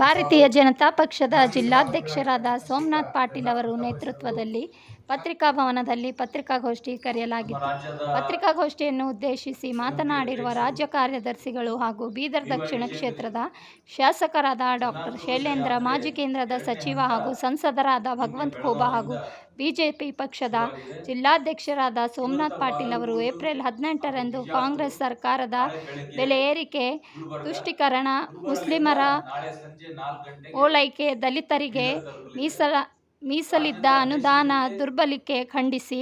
ಭಾರತೀಯ ಜನತಾ ಪಕ್ಷದ ಜಿಲ್ಲಾಧ್ಯಕ್ಷರಾದ ಸೋಮನಾಥ್ ಪಾಟೀಲ್ ಅವರು ನೇತೃತ್ವದಲ್ಲಿ ಪತ್ರಿಕಾ ಭವನದಲ್ಲಿ ಪತ್ರಿಕಾಗೋಷ್ಠಿ ಕರೆಯಲಾಗಿತ್ತು. ಪತ್ರಿಕಾಗೋಷ್ಠಿಯನ್ನು ಉದ್ದೇಶಿಸಿ ಮಾತನಾಡಿರುವ ರಾಜ್ಯ ಕಾರ್ಯದರ್ಶಿಗಳು ಹಾಗೂ ಬೀದರ್ ದಕ್ಷಿಣ ಕ್ಷೇತ್ರದ ಶಾಸಕರಾದ ಡಾಕ್ಟರ್ ಶೈಲೇಂದ್ರ ಮಾಜಿ ಕೇಂದ್ರದ ಸಚಿವ ಹಾಗೂ ಸಂಸದರಾದ ಭಗವಂತ ಖೋಬಾ ಹಾಗೂ ಬಿಜೆಪಿ ಪಕ್ಷದ ಜಿಲ್ಲಾಧ್ಯಕ್ಷರಾದ ಸೋಮನಾಥ್ ಪಾಟೀಲ್ ಅವರು ಏಪ್ರಿಲ್ ಹದಿನೆಂಟರಂದು ಕಾಂಗ್ರೆಸ್ ಸರ್ಕಾರದ ಬೆಲೆ ಏರಿಕೆ ತುಷ್ಟೀಕರಣ ಮುಸ್ಲಿಮರ ಓಲೈಕೆ ದಲಿತರಿಗೆ ಮೀಸಲ ಮೀಸಲಿದ್ದ ಅನುದಾನ ದುರ್ಬಲಿಕೆ ಖಂಡಿಸಿ,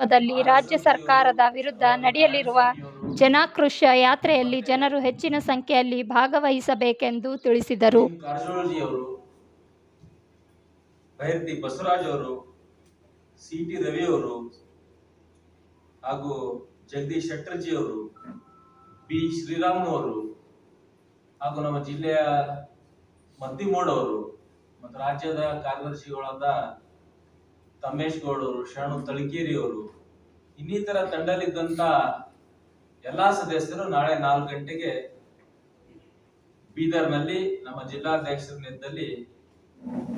ದಲ್ಲಿ ರಾಜ್ಯ ಸರ್ಕಾರದ ವಿರುದ್ಧ ನಡೆಯಲಿರುವ ಜನಾಕ್ರೋಶ ಯಾತ್ರೆಯಲ್ಲಿ ಜನರು ಹೆಚ್ಚಿನ ಸಂಖ್ಯೆಯಲ್ಲಿ ಭಾಗವಹಿಸಬೇಕೆಂದು ತಿಳಿಸಿದರು. ಬೈರತಿ ಬಸವರಾಜ್ ಅವರು ಸಿ ಟಿ ರವಿ ಅವರು ಹಾಗೂ ಜಗದೀಶ್ ಶೆಟ್ಟರ್ಜಿ ಅವರು, ಬಿ. ಶ್ರೀರಾಮ್ ಅವರು ಹಾಗೂ ನಮ್ಮ ಜಿಲ್ಲೆಯ ಮದ್ದಿಮೋಡ್ ಅವರು ಮತ್ತು ರಾಜ್ಯದ ಕಾರ್ಯದರ್ಶಿಗಳಾದ ತಮ್ಮೇಶ್ ಗೌಡ್ ಅವರು ಶರಣು ತಳಕೇರಿ ಅವರು ಇನ್ನಿತರ ತಂಡಲಿದ್ದಂತ ಎಲ್ಲಾ ಸದಸ್ಯರು ನಾಳೆ ನಾಲ್ಕು ಗಂಟೆಗೆ ಬೀದರ್ನಲ್ಲಿ ನಮ್ಮ ಜಿಲ್ಲಾಧ್ಯಕ್ಷರ ನೇತೃತ್ವದಲ್ಲಿ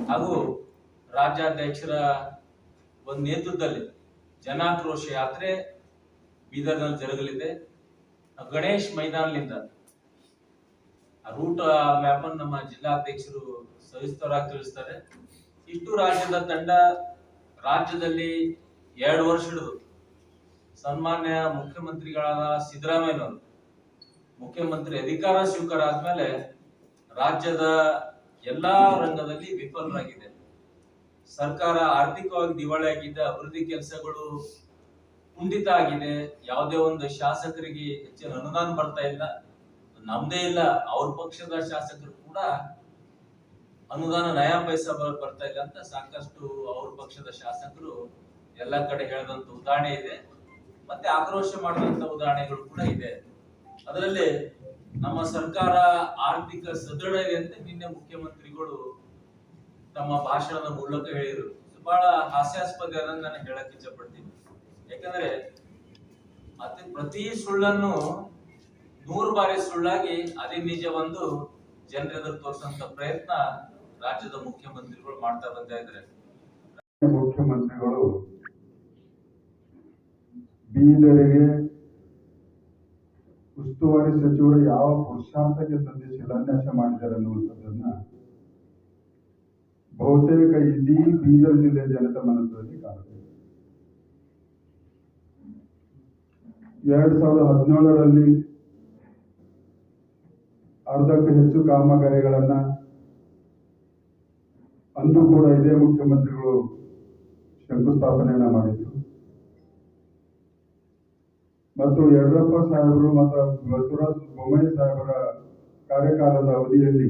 ಹಾಗೂ ರಾಜ್ಯಾಧ್ಯಕ್ಷರ ಒಂದು ನೇತೃತ್ವದಲ್ಲಿ ಜನಾಕ್ರೋಶ ಯಾತ್ರೆ ಬೀದರ್ನಲ್ಲಿ ಜರುಗಲಿದೆ. ಗಣೇಶ್ ಮೈದಾನದಿಂದ ರೂಟ್ ಮ್ಯಾಪ್ ಅನ್ನು ನಮ್ಮ ಜಿಲ್ಲಾಧ್ಯಕ್ಷರು ಸವಿಸ್ತರಾಗಿ ತಿಳಿಸ್ತಾರೆ. ಇಷ್ಟು ರಾಜ್ಯದ ತಂಡ ರಾಜ್ಯದಲ್ಲಿ ಎರಡು ವರ್ಷ ಹಿಡಿದು ಸನ್ಮಾನ್ಯ ಮುಖ್ಯಮಂತ್ರಿಗಳಾದ ಸಿದ್ದರಾಮಯ್ಯನವರು, ಮುಖ್ಯಮಂತ್ರಿ ಅಧಿಕಾರ ಸ್ವೀಕಾರ ಆದ್ಮೇಲೆ ರಾಜ್ಯದ ಎಲ್ಲಾ ರಂಗದಲ್ಲಿ ವಿಫಲರಾಗಿದೆ ಸರ್ಕಾರ ಆರ್ಥಿಕವಾಗಿ ದಿವಾಳಿ ಆಗಿದೆ, ಅಭಿವೃದ್ಧಿ ಕೆಲಸಗಳು ಕುಂಠಿತ ಆಗಿದೆ, ಯಾವುದೇ ಒಂದು ಶಾಸಕರಿಗೆ ಹೆಚ್ಚಿನ ಅನುದಾನ ಬರ್ತಾ ಇಲ್ಲ. ನಮ್ದೇ ಇಲ್ಲ, ಅವ್ರ ಪಕ್ಷದ ಶಾಸಕರು ಕೂಡ ಅನುದಾನ ನಯಾ ಪೈಸಾ ಬರ್- ಬರ್ತಾ ಇಲ್ಲ ಅಂತ ಸಾಕಷ್ಟು ಅವ್ರ ಪಕ್ಷದ ಶಾಸಕರು ಎಲ್ಲಾ ಕಡೆ ಹೇಳಿದಂತ ಉದಾಹರಣೆ ಇದೆ. ಮತ್ತೆ ಆಕ್ರೋಶ ಮಾಡಿದಂತ ಉದಾಹರಣೆಗಳು ಕೂಡ ಇದೆ. ಅದರಲ್ಲಿ ನಮ್ಮ ಸರ್ಕಾರ ಆರ್ಥಿಕ ಸದೃಢ ಇದೆ ಅಂತ ನಿನ್ನೆ ಮುಖ್ಯಮಂತ್ರಿಗಳು ತಮ್ಮ ಭಾಷಣದ ಮೂಲಕ ಹೇಳಿದ್ರು. ಬಹಳ ಹಾಸ್ಯಾಸ್ಪದ ನಾನು ಹೇಳಕ್ ಇಚ್ಛಪಡ್ತೀನಿ ಯಾಕಂದ್ರೆ ಅತಿ, ಪ್ರತಿ ಸುಳ್ಳನ್ನು ನೂರು ಬಾರಿ ಸುಳ್ಳಾಗಿ ಅದೇ ನಿಜ ಒಂದು ಜನರೆದುರು ತೋರಿಸಂತ ಪ್ರಯತ್ನ ರಾಜ್ಯದ ಮುಖ್ಯಮಂತ್ರಿಗಳು ಮಾಡ್ತಾ ಬರ್ತಾ ಇದ್ದಾರೆ. ಮುಖ್ಯಮಂತ್ರಿಗಳು ಬೀದರಿಗೆ ಉಸ್ತುವಾರಿ ಸಚಿವರು ಯಾವ ಪುರುಷಾರ್ಥಕ್ಕೆ ತಂದೆ ಶಿಲಾನ್ಯಾಸ ಮಾಡಿದ್ದಾರೆ ಅನ್ನುವಂಥದ್ದನ್ನ ಬಹುತೇಕ ಇಡೀ ಬೀದರ್ ಜಿಲ್ಲೆ ಜನತೆ ಮನಸ್ಸಿನಲ್ಲಿ ಕಾಣುತ್ತೆ. ಎರಡ್ ಸಾವಿರದ ಹದಿನೇಳರಲ್ಲಿ ಅರ್ಧಕ್ಕೂ ಹೆಚ್ಚು ಕಾಮಗಾರಿಗಳನ್ನ ಅಂದು ಕೂಡ ಇದೇ ಮುಖ್ಯಮಂತ್ರಿಗಳು ಶಂಕುಸ್ಥಾಪನೆಯನ್ನ ಮಾಡಿದ್ರು. ಮತ್ತು ಯಡಿಯೂರಪ್ಪ ಸಾಹೇಬರು ಮತ್ತು ಬಸವರಾಜ ಬೊಮ್ಮಾಯಿ ಸಾಹೇಬರ ಕಾರ್ಯಕಾಲದ ಅವಧಿಯಲ್ಲಿ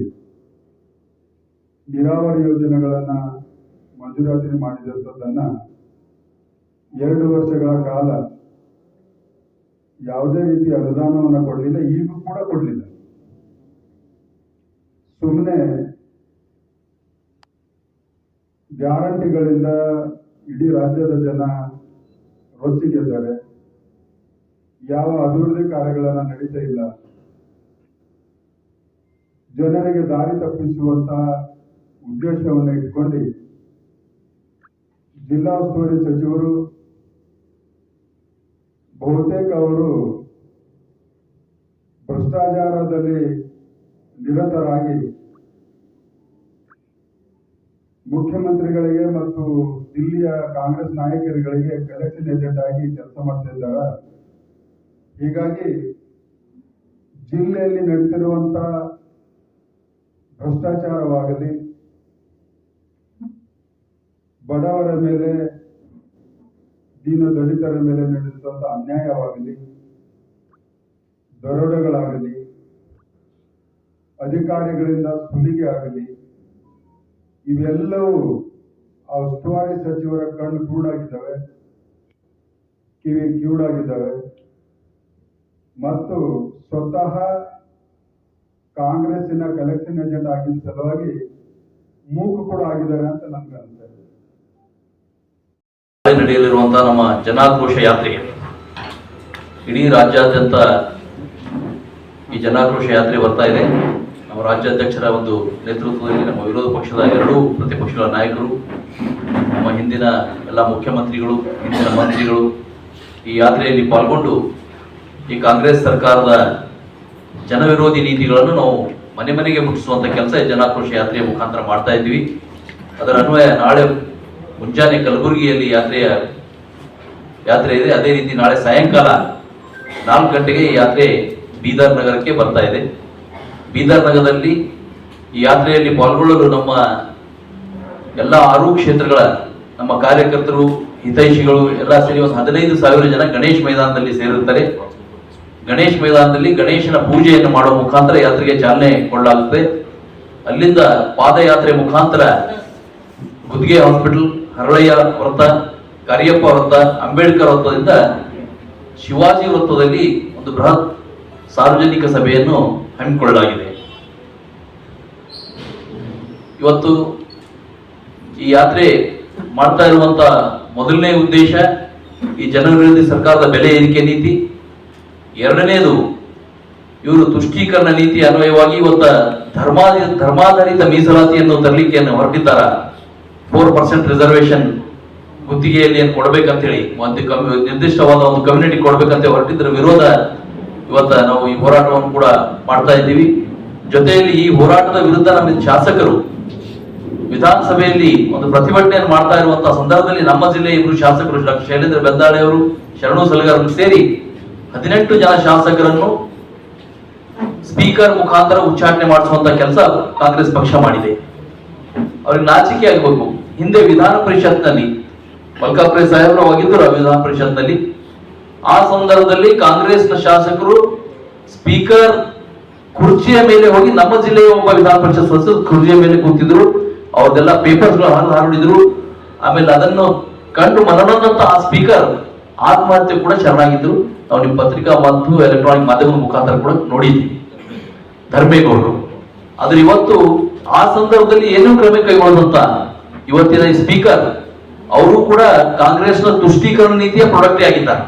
ನೀರಾವರಿ ಯೋಜನೆಗಳನ್ನ ಮಂಜೂರಾತಿ ಮಾಡಿದಂಥದ್ದನ್ನ ಎರಡು ವರ್ಷಗಳ ಕಾಲ ಯಾವುದೇ ರೀತಿಯ ಅನುದಾನವನ್ನು ಕೊಡಲಿಲ್ಲ, ಈಗೂ ಕೂಡ ಕೊಡಲಿಲ್ಲ. ಸುಮ್ಮನೆ ಗ್ಯಾರಂಟಿಗಳಿಂದ ಇಡೀ ರಾಜ್ಯದ ಜನ ರೊಚ್ಚಿಗೆದ್ದಾರೆ. ಯಾವ ಅಭಿವೃದ್ಧಿ ಕಾರ್ಯಗಳನ್ನ ನಡೀತಾ ಇಲ್ಲ. ಜನರಿಗೆ ದಾರಿ ತಪ್ಪಿಸುವಂತ ಉದ್ದೇಶವನ್ನು ಇಟ್ಕೊಂಡು ಜಿಲ್ಲಾ ಉಸ್ತುವಾರಿ ಸಚಿವರು ಬಹುತೇಕ ಅವರು ಭ್ರಷ್ಟಾಚಾರದಲ್ಲಿ ನಿರತರಾಗಿ ಮುಖ್ಯಮಂತ್ರಿಗಳಿಗೆ ಮತ್ತು ದಿಲ್ಲಿಯ ಕಾಂಗ್ರೆಸ್ ನಾಯಕರುಗಳಿಗೆ ಕಲೆಕ್ಷನ್ ಏಜೆಂಟ್ ಆಗಿ ಕೆಲಸ ಮಾಡ್ತಾ ಇದ್ದಾರೆ? ಹೀಗಾಗಿ ಜಿಲ್ಲೆಯಲ್ಲಿ ನಡೀತಿರುವಂತ ಭ್ರಷ್ಟಾಚಾರವಾಗಲಿ, ಬಡವರ ಮೇಲೆ, ದೀನ ದಲಿತರ ಮೇಲೆ ನಡೆದಂತ ಅನ್ಯಾಯವಾಗಲಿ, ದರೋಡೆಗಳಾಗಲಿ, ಅಧಿಕಾರಿಗಳಿಂದ ಸುಲಿಗೆ ಆಗಲಿ ಇವೆಲ್ಲವೂ ಆ ಉಸ್ತುವಾರಿ ಸಚಿವರ ಕಣ್ಣು ಕೂಡಾಗಿದ್ದಾವೆ ಕಿವಿ ಕಿವುಡಾಗಿದ್ದಾವೆ ಮತ್ತು ಸ್ವತಃ ಕಾಂಗ್ರೆಸ್ಸಿನ ಕಲೆಕ್ಷನ್ ಏಜೆಂಟ್ ಆಗಿದ್ದ ಸಲುವಾಗಿ ಮೂಕು ಕೂಡ ಆಗಿದ್ದಾರೆ ಅಂತ ನನ್ಗೆ ಅನಿಸ್ತದೆ ನಡೆಯಲಿರುವಂತಹ ನಮ್ಮ ಜನಾಕ್ರೋಶ ಯಾತ್ರೆಗೆ, ಇಡೀ ರಾಜ್ಯಾದ್ಯಂತ ಈ ಜನಾಕ್ರೋಶ ಯಾತ್ರೆ ಬರ್ತಾ ಇದೆ. ನಮ್ಮ ರಾಜ್ಯಾಧ್ಯಕ್ಷರ ಒಂದು ನೇತೃತ್ವದಲ್ಲಿ ನಮ್ಮ ವಿರೋಧ ಪಕ್ಷದ ಎರಡೂ ಪ್ರತಿಪಕ್ಷಗಳ ನಾಯಕರು, ನಮ್ಮ ಹಿಂದಿನ ಎಲ್ಲ ಮುಖ್ಯಮಂತ್ರಿಗಳು, ಹಿಂದಿನ ಮಂತ್ರಿಗಳು ಈ ಯಾತ್ರೆಯಲ್ಲಿ ಪಾಲ್ಗೊಂಡು ಈ ಕಾಂಗ್ರೆಸ್ ಸರ್ಕಾರದ ಜನವಿರೋಧಿ ನೀತಿಗಳನ್ನು ನಾವು ಮನೆ ಮನೆಗೆ ಮುಟ್ಟಿಸುವಂಥ ಕೆಲಸ ಜನಾಕ್ರೋಶ ಯಾತ್ರೆಯ ಮುಖಾಂತರ ಮಾಡ್ತಾ ಇದ್ವಿ ಅದರ ಅನ್ವಯ ನಾಳೆ ಮುಂಜಾನೆ ಕಲಬುರಗಿಯಲ್ಲಿ ಯಾತ್ರೆಯ ಯಾತ್ರೆ ಇದೆ. ಅದೇ ರೀತಿ ನಾಳೆ ಸಾಯಂಕಾಲ ನಾಲ್ಕು ಗಂಟೆಗೆ ಈ ಯಾತ್ರೆ ಬೀದರ್ ನಗರಕ್ಕೆ ಬರ್ತಾ ಇದೆ. ಬೀದರ್ ನಗರದಲ್ಲಿ ಈ ಯಾತ್ರೆಯಲ್ಲಿ ಪಾಲ್ಗೊಳ್ಳಲು ನಮ್ಮ ಎಲ್ಲ ಆರು ಕ್ಷೇತ್ರಗಳ ನಮ್ಮ ಕಾರ್ಯಕರ್ತರು, ಹಿತೈಷಿಗಳು ಎಲ್ಲ ಸೇರಿ ಒಂದು ಹದಿನೈದು ಸಾವಿರ ಜನ ಗಣೇಶ್ ಮೈದಾನದಲ್ಲಿ ಸೇರುತ್ತಾರೆ ಗಣೇಶ್ ಮೈದಾನದಲ್ಲಿ ಗಣೇಶನ ಪೂಜೆಯನ್ನು ಮಾಡುವ ಮುಖಾಂತರ ಯಾತ್ರೆಗೆ ಚಾಲನೆ ಕೊಡಲಾಗುತ್ತದೆ ಅಲ್ಲಿಂದ ಪಾದಯಾತ್ರೆ ಮುಖಾಂತರ ಗುದ್ಗೆ ಹಾಸ್ಪಿಟಲ್, ಹರಳಯ್ಯ ವೃತ್ತ, ಕರಿಯಪ್ಪ ವೃತ್ತ, ಅಂಬೇಡ್ಕರ್ ವೃತ್ತದಿಂದ ಶಿವಾಜಿ ವೃತ್ತದಲ್ಲಿ ಒಂದು ಬೃಹತ್ ಸಾರ್ವಜನಿಕ ಸಭೆಯನ್ನು ಹಮ್ಮಿಕೊಳ್ಳಲಾಗಿದೆ. ಇವತ್ತು ಈ ಯಾತ್ರೆ ಮಾಡ್ತಾ ಇರುವಂತ ಮೊದಲನೇ ಉದ್ದೇಶ ಈ ಜನವಿರೋಧಿ ಸರ್ಕಾರದ ಬೆಲೆ ಏರಿಕೆ ನೀತಿ. ಎರಡನೇದು, ಇವರು ತುಷ್ಟೀಕರಣ ನೀತಿ ಅನ್ವಯವಾಗಿ ಇವತ್ತ ಧರ್ಮಾ ಧರ್ಮಾಧಾರಿತ ಮೀಸಲಾತಿಯನ್ನು ತರಲಿಕ್ಕೆ ಹೊರಟಿದ್ದಾರ. ಫೋರ್ ಪರ್ಸೆಂಟ್ ರಿಸರ್ವೇಶನ್ ಗುತ್ತಿಗೆಯಲ್ಲಿ ಏನು ಕೊಡ್ಬೇಕಂತ ಹೇಳಿ ಒಂದು ನಿರ್ದಿಷ್ಟವಾದ ಒಂದು ಕಮ್ಯುನಿಟಿ ಕೊಡ್ಬೇಕಂತ ಹೊರಟಿದ್ರ ವಿರೋಧ ಇವತ್ತ ನಾವು ಈ ಹೋರಾಟವನ್ನು ಕೂಡ ಮಾಡ್ತಾ ಇದ್ದೀವಿ. ಜೊತೆಯಲ್ಲಿ ಈ ಹೋರಾಟದ ವಿರುದ್ಧ ನಮ್ಮ ಶಾಸಕರು ವಿಧಾನಸಭೆಯಲ್ಲಿ ಒಂದು ಪ್ರತಿಭಟನೆಯನ್ನು ಮಾಡ್ತಾ ಇರುವಂತಹ ಸಂದರ್ಭದಲ್ಲಿ ನಮ್ಮ ಜಿಲ್ಲೆಯ ಇಬ್ಬರು ಶಾಸಕರು ಡಾಕ್ಟರ್ ಶೈಲೇಂದ್ರ ಬೆದ್ದಾಳೆ ಅವರು, ಶರಣು ಸಲಗರ್ ಸೇರಿ ಹದಿನೆಂಟು ಜನ ಶಾಸಕರನ್ನು ಸ್ಪೀಕರ್ ಮುಖಾಂತರ ಉಚ್ಚಾಟನೆ ಮಾಡಿಸುವಂತ ಕೆಲಸ ಕಾಂಗ್ರೆಸ್ ಪಕ್ಷ ಮಾಡಿದೆ. ಅವ್ರಿಗೆ ನಾಚಿಕೆ ಆಗಬೇಕು ಹಿಂದೆ ವಿಧಾನ ಪರಿಷತ್ನಲ್ಲಿ ಮಲ್ಕಾಪುರ ಸಾಹೇಬರು ಆಗಿದ್ದರು ವಿಧಾನ ಪರಿಷತ್ನಲ್ಲಿ. ಆ ಸಂದರ್ಭದಲ್ಲಿ ಕಾಂಗ್ರೆಸ್ನ ಶಾಸಕರು ಸ್ಪೀಕರ್ ಕುರ್ಚಿಯ ಮೇಲೆ ಹೋಗಿ ನಮ್ಮ ಜಿಲ್ಲೆಯ ಒಬ್ಬ ವಿಧಾನ ಪರಿಷತ್ ಸದಸ್ಯರು ಕುರ್ಚಿಯ ಮೇಲೆ ಕೂತಿದ್ರು. ಅವ್ರದೆಲ್ಲ ಪೇಪರ್ಸ್ಗಳು ಹಾಲು ಹಾರುಡಿದ್ರು ಆಮೇಲೆ ಅದನ್ನು ಕಂಡು ಮನನೊಂದಂತ ಆ ಸ್ಪೀಕರ್ ಆತ್ಮಹತ್ಯೆ ಕೂಡ ಶರಣಾಗಿದ್ರು. ನಾವು ನಿಮ್ಮ ಪತ್ರಿಕಾ ಮತ್ತು ಎಲೆಕ್ಟ್ರಾನಿಕ್ ಮಾಧ್ಯಮದ ಮುಖಾಂತರ ಕೂಡ ನೋಡಿದ್ವಿ. ಧರ್ಮೇಗೌಡರು. ಆದ್ರೆ ಇವತ್ತು ಆ ಸಂದರ್ಭದಲ್ಲಿ ಏನು ಕ್ರಮ ಕೈಗೊಳ್ಳದಂತ? ಇವತ್ತಿನ ಸ್ಪೀಕರ್ ಅವರು ಕೂಡ ಕಾಂಗ್ರೆಸ್ನ ತುಷ್ಟೀಕರಣ ನೀತಿಯ ಪ್ರಾಡಕ್ಟೇ ಆಗಿದ್ದಾರೆ.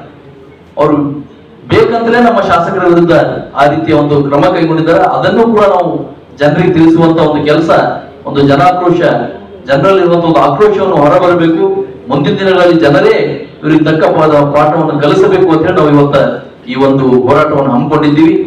ಅವರು ಬೇಕಂತಲೇ ನಮ್ಮ ಶಾಸಕರ ವಿರುದ್ಧ ಆ ರೀತಿಯ ಒಂದು ಕ್ರಮ ಕೈಗೊಂಡಿದ್ದಾರೆ. ಅದನ್ನು ಕೂಡ ನಾವು ಜನರಿಗೆ ತಿಳಿಸುವಂತ ಒಂದು ಕೆಲಸ ಒಂದು ಜನಾಕ್ರೋಶ, ಜನರಲ್ಲಿ ಇರುವಂತಹ ಒಂದು ಆಕ್ರೋಶವನ್ನು ಹೊರಬರಬೇಕು. ಮುಂದಿನ ದಿನಗಳಲ್ಲಿ ಜನರೇ ಇವರಿಗೆ ತಕ್ಕ ಪಾಠ- ಪಾಠವನ್ನು ಕಲಿಸಬೇಕು ಅಂತ ಹೇಳಿ ನಾವು ಇವತ್ತ ಈ ಒಂದು ಹೋರಾಟವನ್ನು ಹಮ್ಮಿಕೊಂಡಿದ್ದೀವಿ.